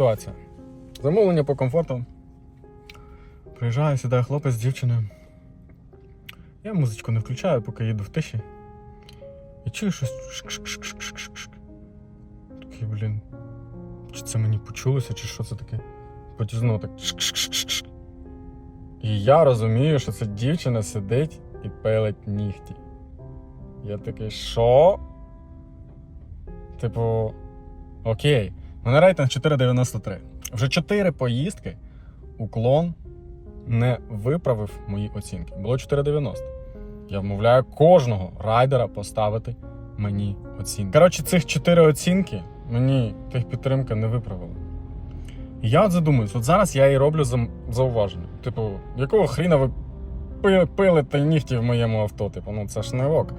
ситуація. Замовлення по комфорту. Приїжджає, сідає хлопець з дівчиною. Я музичку не включаю, поки їду в тиші. І чую щось. Такий, блін. Чи це мені почулося, чи що це таке? Потім знову так. І я розумію, що це дівчина сидить і пилить нігті. Я такий, що? Типу, окей. Мене рейтинг 4,93. Вже 4 поїздки уклон не виправив мої оцінки. Було 4,90. Я вмовляю кожного райдера поставити мені оцінки. Коротше, цих 4 оцінки мені техпідтримка не виправила. І я от задумуюсь, от зараз я і роблю зауваження. Типу, якого хріна ви пилите нігті в моєму авто? Типу, ну це ж не ок.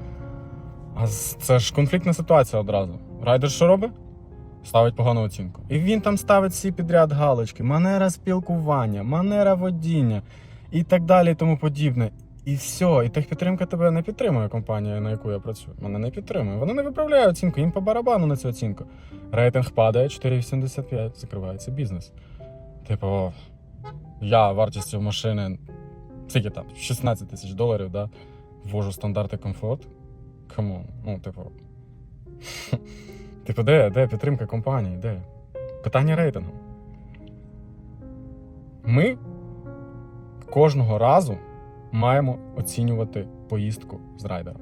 А це ж конфліктна ситуація одразу. Райдер що робить? Ставить погану оцінку. І він там ставить всі підряд галочки, манера спілкування, манера водіння і так далі, і тому подібне. І все, і техпідтримка тебе не підтримує компанія, на яку я працюю. Мене не підтримує. Вона не виправляє оцінку, їм по барабану на цю оцінку. Рейтинг падає 4,85, закривається бізнес. Типу, я вартістю машини, скільки там, 16 тисяч доларів, да, ввожу стандарти комфорт. Кому? Ну, типу. Типу, де, де підтримка компанії? Де? Питання рейтингу. Ми кожного разу маємо оцінювати поїздку з райдером.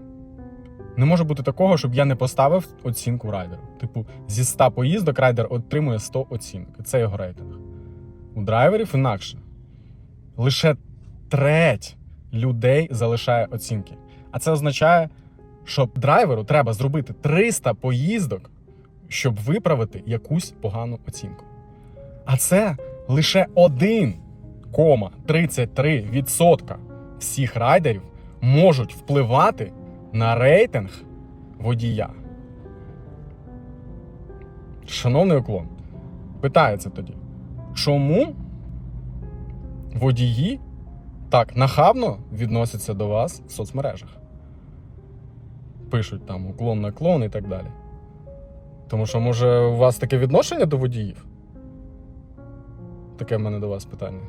Не може бути такого, щоб я не поставив оцінку райдеру. Типу, зі 100 поїздок райдер отримує 100 оцінок. Це його рейтинг. У драйверів інакше. Лише треть людей залишає оцінки. А це означає, що драйверу треба зробити 300 поїздок, щоб виправити якусь погану оцінку. А це лише 1,33% всіх райдерів можуть впливати на рейтинг водія. Шановний уклон, питається тоді, чому водії так нахабно відносяться до вас в соцмережах? Пишуть там уклон наклон і так далі. Тому що, може, у вас таке відношення до водіїв? Таке в мене до вас питання.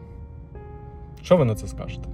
Що ви на це скажете?